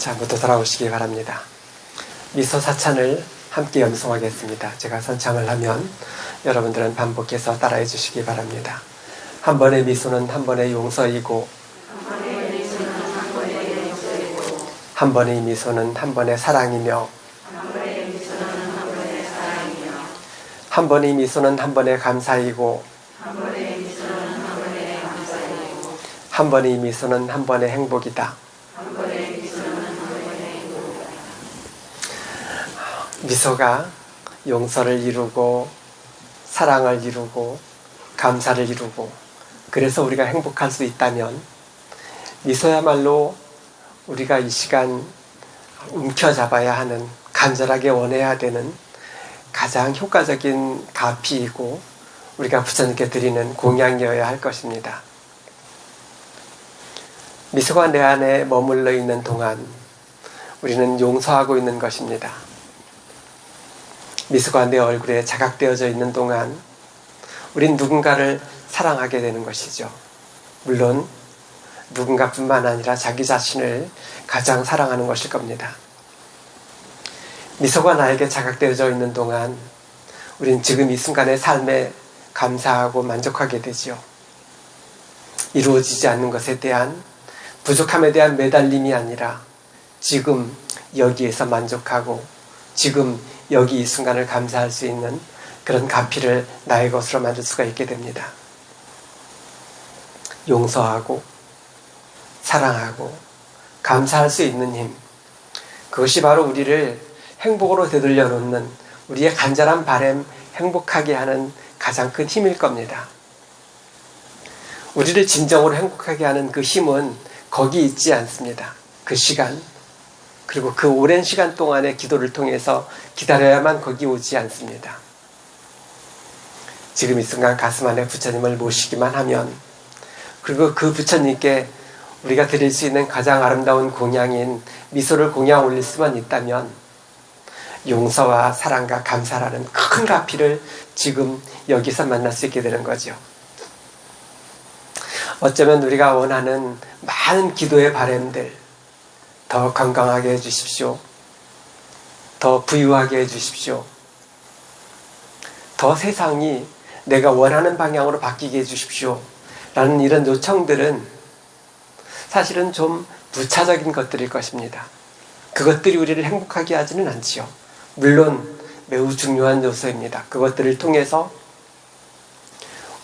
자, 모두 돌아오시기 바랍니다. 미소 사찬을 함께 연송하겠습니다. 제가 선창을 하면 여러분들은 반복해서 따라해 주시기 바랍니다. 한 번의 미소는 한 번의 용서이고 한 번의 미소는 한 번의 사랑이며 한 번의 미소는 한 번의 감사이고 한 번의 미소는 한 번의 행복이다. 미소 가 용서를 이루고 사랑을 이루고 감사를 이루고 그래서 우리가 행복할 수 있다면 미소야말로 우리가 이 시간 움켜잡아야 하는 간절하게 원해야 되는 가장 효과적인 가피이고 우리가 부처님께 드리는 공양이어야 할 것입니다. 미소가 내 안에 머물러 있는 동안 우리는 용서하고 있는 것입니다. 미소가 내 얼굴에 자각되어져 있는 동안 우린 누군가를 사랑하게 되는 것이죠. 물론 누군가뿐만 아니라 자기 자신을 가장 사랑하는 것일 겁니다. 미소가 나에게 자각되어져 있는 동안 우린 지금 이 순간의 삶에 감사하고 만족하게 되죠. 이루어지지 않는 것에 대한 부족함에 대한 매달림이 아니라 지금 여기에서 만족하고 지금 여기 이 순간을 감사할 수 있는 그런 가피를 나의 것으로 만들 수가 있게 됩니다. 용서하고 사랑하고 감사할 수 있는 힘. 그것이 바로 우리를 행복으로 되돌려 놓는 우리의 간절한 바램 행복하게 하는 가장 큰 힘일 겁니다. 우리를 진정으로 행복하게 하는 그 힘은 거기 있지 않습니다. 그 시간, 그리고 그 오랜 시간 동안의 기도를 통해서 기다려야만 거기 오지 않습니다. 지금 이 순간 가슴 안에 부처님을 모시기만 하면, 그리고 그 부처님께 우리가 드릴 수 있는 가장 아름다운 공양인 미소를 공양 올릴 수만 있다면, 용서와 사랑과 감사라는 큰 가피를 지금 여기서 만날 수 있게 되는 거죠. 어쩌면 우리가 원하는 많은 기도의 바램들 더 건강하게 해주십시오. 더 부유하게 해주십시오. 더 세상이 내가 원하는 방향으로 바뀌게 해주십시오. 라는 이런 요청들은 사실은 좀 부차적인 것들일 것입니다. 그것들이 우리를 행복하게 하지는 않지요. 물론 매우 중요한 요소입니다. 그것들을 통해서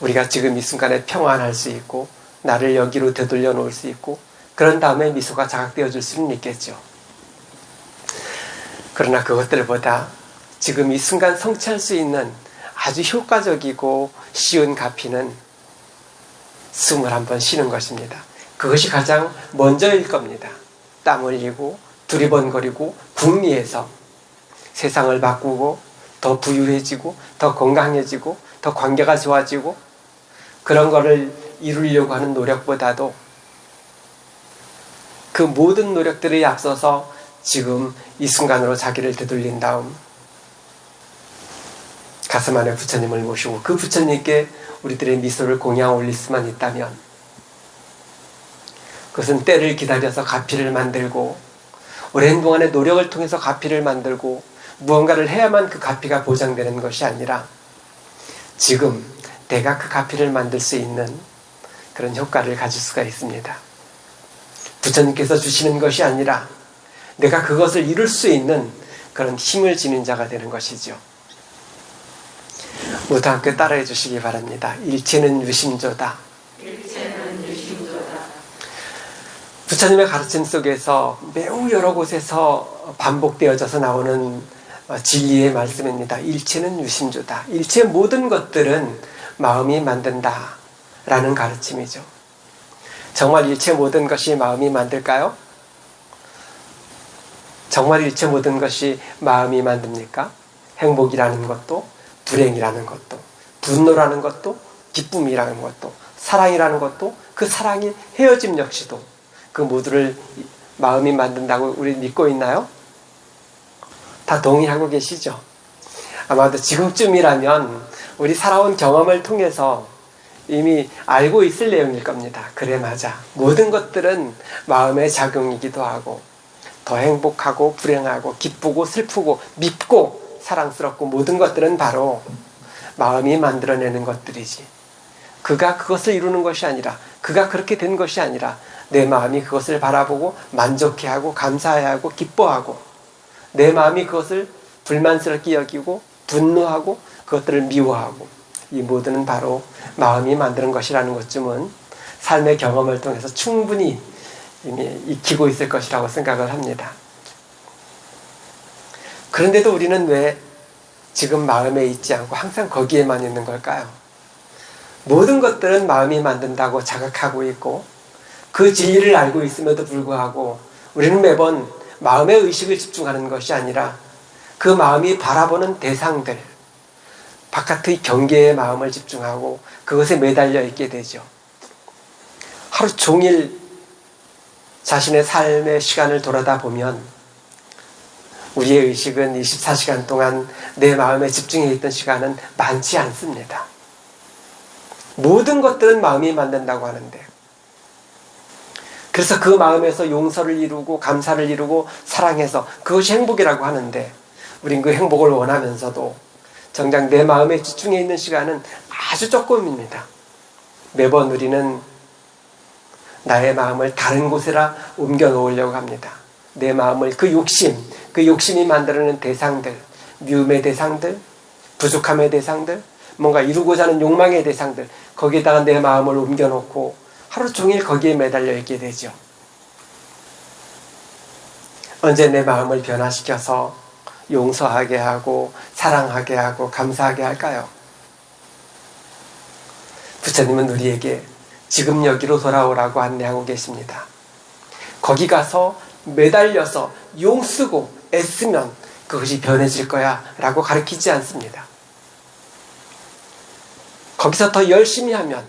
우리가 지금 이 순간에 평안할 수 있고 나를 여기로 되돌려 놓을 수 있고 그런 다음에 미소가 자각되어 줄 수는 있겠죠. 그러나 그것들보다 지금 이 순간 성취할 수 있는 아주 효과적이고 쉬운 가피는 숨을 한번 쉬는 것입니다. 그것이 가장 먼저일 겁니다. 땀 흘리고 두리번거리고 궁리해서 세상을 바꾸고 더 부유해지고 더 건강해지고 더 관계가 좋아지고 그런 거를 이루려고 하는 노력보다도 그 모든 노력들이 앞서서 지금 이 순간으로 자기를 되돌린 다음 가슴 안에 부처님을 모시고 그 부처님께 우리들의 미소를 공양 올릴 수만 있다면 그것은 때를 기다려서 가피를 만들고 오랜 동안의 노력을 통해서 가피를 만들고 무언가를 해야만 그 가피가 보장되는 것이 아니라 지금 내가 그 가피를 만들 수 있는 그런 효과를 가질 수가 있습니다. 부처님께서 주시는 것이 아니라 내가 그것을 이룰 수 있는 그런 힘을 지닌 자가 되는 것이죠. 모두 함께 따라해 주시기 바랍니다. 일체는 유심조다. 일체는 유심조다. 부처님의 가르침 속에서 매우 여러 곳에서 반복되어져서 나오는 진리의 말씀입니다. 일체는 유심조다. 일체 모든 것들은 마음이 만든다. 라는 가르침이죠. 정말 일체 모든 것이 마음이 만들까요? 정말 일체 모든 것이 마음이 만듭니까? 행복이라는 것도, 불행이라는 것도, 분노라는 것도, 기쁨이라는 것도, 사랑이라는 것도, 그 사랑이 헤어짐 역시도 그 모두를 마음이 만든다고 우리 믿고 있나요? 다 동의하고 계시죠? 아마도 지금쯤이라면 우리 살아온 경험을 통해서 이미 알고 있을 내용일 겁니다. 그래 맞아. 모든 것들은 마음의 작용이기도 하고 더 행복하고 불행하고 기쁘고 슬프고 밉고 사랑스럽고 모든 것들은 바로 마음이 만들어내는 것들이지. 그가 그것을 이루는 것이 아니라 그가 그렇게 된 것이 아니라 내 마음이 그것을 바라보고 만족해하고 감사해하고 기뻐하고 내 마음이 그것을 불만스럽게 여기고 분노하고 그것들을 미워하고 이 모두는 바로 마음이 만드는 것이라는 것쯤은 삶의 경험을 통해서 충분히 이미 익히고 있을 것이라고 생각을 합니다. 그런데도 우리는 왜 지금 마음에 있지 않고 항상 거기에만 있는 걸까요? 모든 것들은 마음이 만든다고 자각하고 있고 그 진리를 알고 있음에도 불구하고 우리는 매번 마음의 의식을 집중하는 것이 아니라 그 마음이 바라보는 대상들, 바깥의 경계의 마음을 집중하고 그것에 매달려 있게 되죠. 하루 종일 자신의 삶의 시간을 돌아다 보면 우리의 의식은 24시간 동안 내 마음에 집중해 있던 시간은 많지 않습니다. 모든 것들은 마음이 만든다고 하는데 그래서 그 마음에서 용서를 이루고 감사를 이루고 사랑해서 그것이 행복이라고 하는데 우린 그 행복을 원하면서도 정작 내 마음에 집중해 있는 시간은 아주 조금입니다. 매번 우리는 나의 마음을 다른 곳에라 옮겨 놓으려고 합니다. 내 마음을 그 욕심, 그 욕심이 만들어낸 대상들, 미움의 대상들, 부족함의 대상들, 뭔가 이루고자 하는 욕망의 대상들, 거기에다가 내 마음을 옮겨 놓고 하루 종일 거기에 매달려 있게 되죠. 언제 내 마음을 변화시켜서 용서하게 하고 사랑하게 하고 감사하게 할까요? 부처님은 우리에게 지금 여기로 돌아오라고 안내하고 계십니다. 거기 가서 매달려서 용쓰고 애쓰면 그것이 변해질 거야 라고 가르치지 않습니다. 거기서 더 열심히 하면,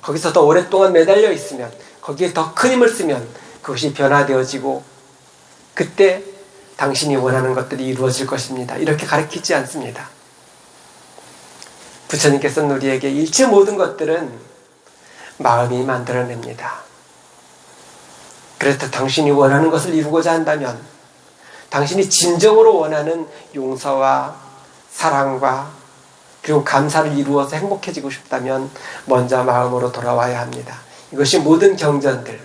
거기서 더 오랫동안 매달려 있으면, 거기에 더 큰 힘을 쓰면 그것이 변화되어지고, 그때 당신이 원하는 것들이 이루어질 것입니다. 이렇게 가르치지 않습니다. 부처님께서는 우리에게 일체 모든 것들은 마음이 만들어냅니다. 그래서 당신이 원하는 것을 이루고자 한다면 당신이 진정으로 원하는 용서와 사랑과 그리고 감사를 이루어서 행복해지고 싶다면 먼저 마음으로 돌아와야 합니다. 이것이 모든 경전들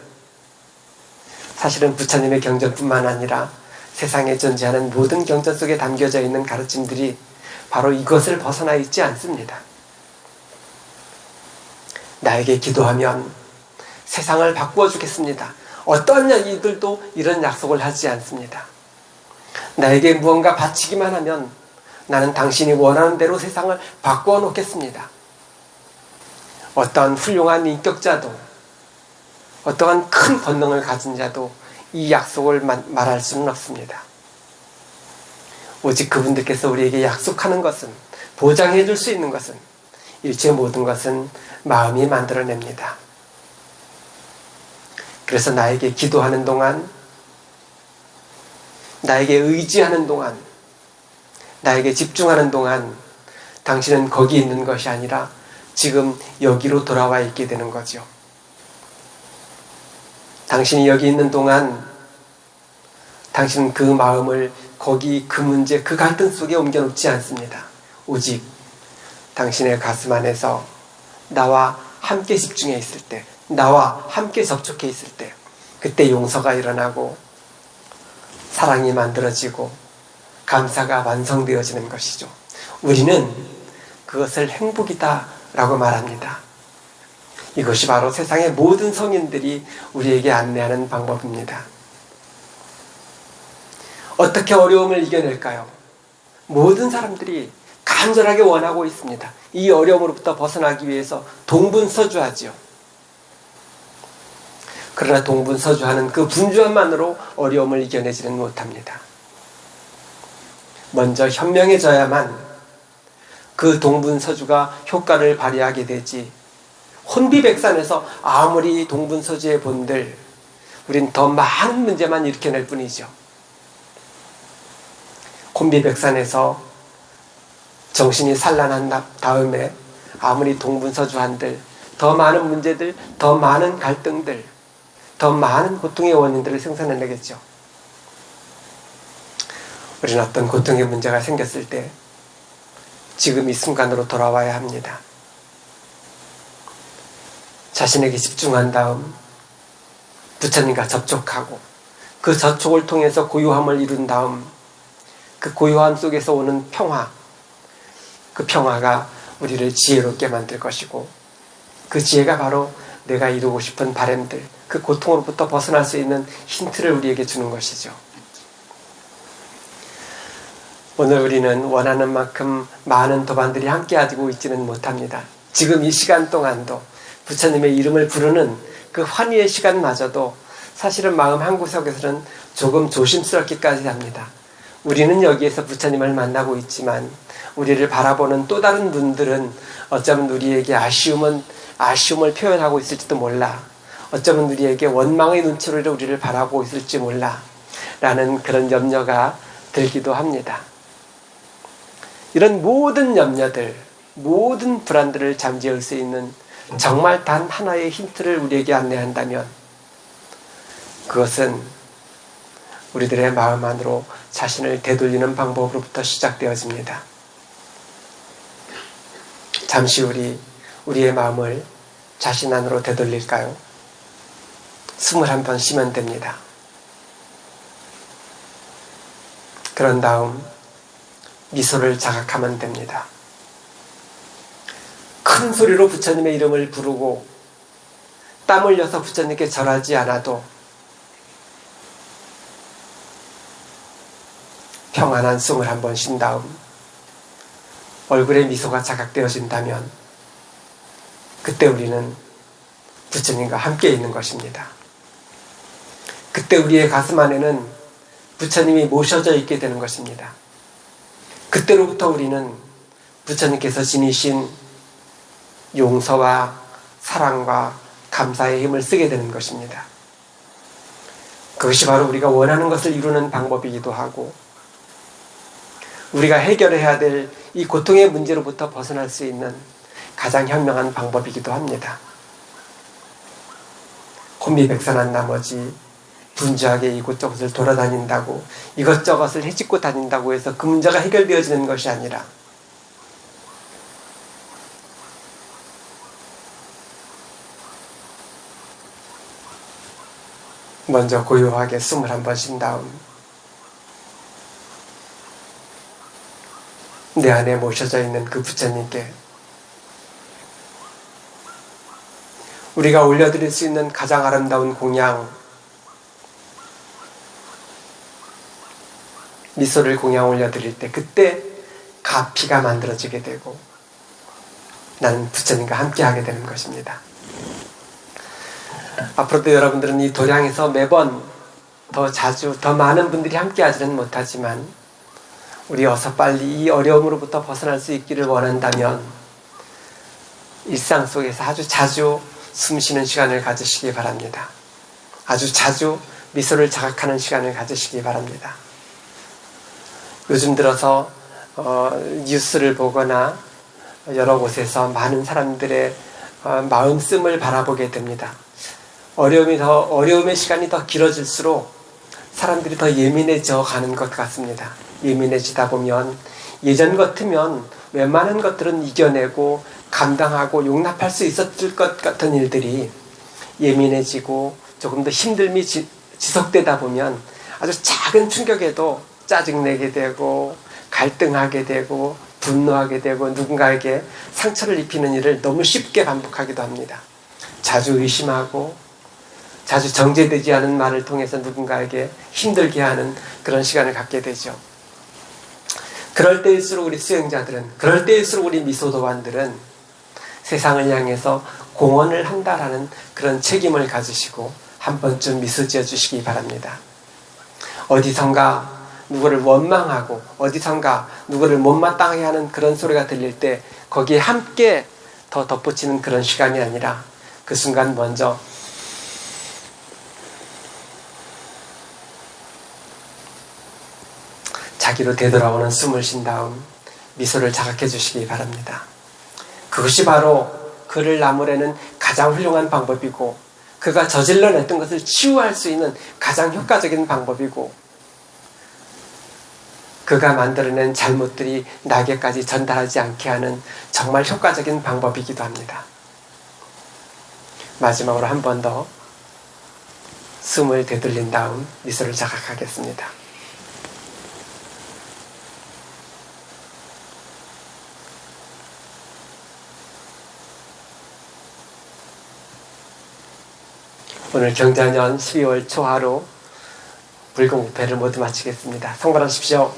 사실은 부처님의 경전뿐만 아니라 세상에 존재하는 모든 경전 속에 담겨져 있는 가르침들이 바로 이것을 벗어나 있지 않습니다. 나에게 기도하면 세상을 바꾸어 주겠습니다. 어떠한 이들도 이런 약속을 하지 않습니다. 나에게 무언가 바치기만 하면 나는 당신이 원하는 대로 세상을 바꾸어 놓겠습니다. 어떠한 훌륭한 인격자도 어떠한 큰 권능을 가진 자도 이 약속을 말할 수는 없습니다. 오직 그분들께서 우리에게 약속하는 것은 보장해 줄 수 있는 것은 일체 모든 것은 마음이 만들어냅니다. 그래서 나에게 기도하는 동안, 나에게 의지하는 동안, 나에게 집중하는 동안 당신은 거기 있는 것이 아니라 지금 여기로 돌아와 있게 되는 거죠. 당신이 여기 있는 동안 당신은 그 마음을 거기 그 문제, 그 갈등 속에 옮겨놓지 않습니다. 오직 당신의 가슴 안에서 나와 함께 집중해 있을 때, 나와 함께 접촉해 있을 때, 그때 용서가 일어나고 사랑이 만들어지고 감사가 완성되어지는 것이죠. 우리는 그것을 행복이다 라고 말합니다. 이것이 바로 세상의 모든 성인들이 우리에게 안내하는 방법입니다. 어떻게 어려움을 이겨낼까요? 모든 사람들이 간절하게 원하고 있습니다. 이 어려움으로부터 벗어나기 위해서 동분서주하지요. 그러나 동분서주하는 그 분주함만으로 어려움을 이겨내지는 못합니다. 먼저 현명해져야만 그 동분서주가 효과를 발휘하게 되지. 혼비백산에서 아무리 동분서주의 본들, 우린 더 많은 문제만 일으켜낼 뿐이죠. 혼비백산에서 정신이 산란한 다음에 아무리 동분서주한들, 더 많은 문제들, 더 많은 갈등들, 더 많은 고통의 원인들을 생산해내겠죠. 우리는 어떤 고통의 문제가 생겼을 때 지금 이 순간으로 돌아와야 합니다. 자신에게 집중한 다음 부처님과 접촉하고 그 접촉을 통해서 고요함을 이룬 다음 그 고요함 속에서 오는 평화 그 평화가 우리를 지혜롭게 만들 것이고 그 지혜가 바로 내가 이루고 싶은 바램들 그 고통으로부터 벗어날 수 있는 힌트를 우리에게 주는 것이죠. 오늘 우리는 원하는 만큼 많은 도반들이 함께 가지고 있지는 못합니다. 지금 이 시간 동안도 부처님의 이름을 부르는 그 환희의 시간마저도 사실은 마음 한구석에서는 조금 조심스럽기까지 합니다. 우리는 여기에서 부처님을 만나고 있지만 우리를 바라보는 또 다른 분들은 어쩌면 우리에게 아쉬움은 아쉬움을 표현하고 있을지도 몰라. 어쩌면 우리에게 원망의 눈치로 우리를 바라보고 있을지 몰라. 라는 그런 염려가 들기도 합니다. 이런 모든 염려들, 모든 불안들을 잠재울 수 있는 정말 단 하나의 힌트를 우리에게 안내한다면 그것은 우리들의 마음 안으로 자신을 되돌리는 방법으로부터 시작되어집니다. 잠시 우리 우리의 마음을 자신 안으로 되돌릴까요? 숨을 한번 쉬면 됩니다. 그런 다음 미소를 자각하면 됩니다. 큰 소리로 부처님의 이름을 부르고 땀 흘려서 부처님께 절하지 않아도 평안한 숨을 한번 쉰 다음 얼굴에 미소가 자각되어진다면 그때 우리는 부처님과 함께 있는 것입니다. 그때 우리의 가슴 안에는 부처님이 모셔져 있게 되는 것입니다. 그때로부터 우리는 부처님께서 지니신 용서와 사랑과 감사의 힘을 쓰게 되는 것입니다. 그것이 바로 우리가 원하는 것을 이루는 방법이기도 하고 우리가 해결해야 될 이 고통의 문제로부터 벗어날 수 있는 가장 현명한 방법이기도 합니다. 혼미백산한 나머지 분주하게 이곳저곳을 돌아다닌다고 이것저것을 해집고 다닌다고 해서 그 문제가 해결되어지는 것이 아니라 먼저 고요하게 숨을 한 번 쉰 다음 내 안에 모셔져 있는 그 부처님께 우리가 올려드릴 수 있는 가장 아름다운 공양 미소를 공양 올려드릴 때 그때 가피가 만들어지게 되고 나는 부처님과 함께 하게 되는 것입니다. 앞으로도 여러분들은 이 도량에서 매번 더 자주 더 많은 분들이 함께 하지는 못하지만 우리 어서 빨리 이 어려움으로부터 벗어날 수 있기를 원한다면 일상 속에서 아주 자주 숨 쉬는 시간을 가지시기 바랍니다. 아주 자주 미소를 자각하는 시간을 가지시기 바랍니다. 요즘 들어서 어, 뉴스를 보거나 여러 곳에서 많은 사람들의 어, 마음씀을 바라보게 됩니다. 어려움이 더 어려움의 시간이 더 길어질수록 사람들이 더 예민해져 가는 것 같습니다. 예민해지다 보면 예전 같으면 웬만한 것들은 이겨내고 감당하고 용납할 수 있었을 것 같은 일들이 예민해지고 조금 더 힘듦이 지, 지속되다 보면 아주 작은 충격에도 짜증내게 되고 갈등하게 되고 분노하게 되고 누군가에게 상처를 입히는 일을 너무 쉽게 반복하기도 합니다. 자주 의심하고 자주 정제되지 않은 말을 통해서 누군가에게 힘들게 하는 그런 시간을 갖게 되죠. 그럴 때일수록 우리 수행자들은, 그럴 때일수록 우리 미소도반들은 세상을 향해서 공헌을 한다라는 그런 책임을 가지시고 한 번쯤 미소 지어 주시기 바랍니다. 어디선가 누구를 원망하고 어디선가 누구를 못마땅하게 하는 그런 소리가 들릴 때 거기에 함께 더 덧붙이는 그런 시간이 아니라 그 순간 먼저 자기로 되돌아오는 숨을 쉰 다음 미소를 자각해 주시기 바랍니다. 그것이 바로 그를 나무래는 가장 훌륭한 방법이고 그가 저질러냈던 것을 치유할 수 있는 가장 효과적인 방법이고 그가 만들어낸 잘못들이 나에게까지 전달하지 않게 하는 정말 효과적인 방법이기도 합니다. 마지막으로 한 번 더 숨을 되돌린 다음 미소를 자각하겠습니다. 오늘 경자년 12월 초하루 불공부패를 모두 마치겠습니다. 성발하십시오.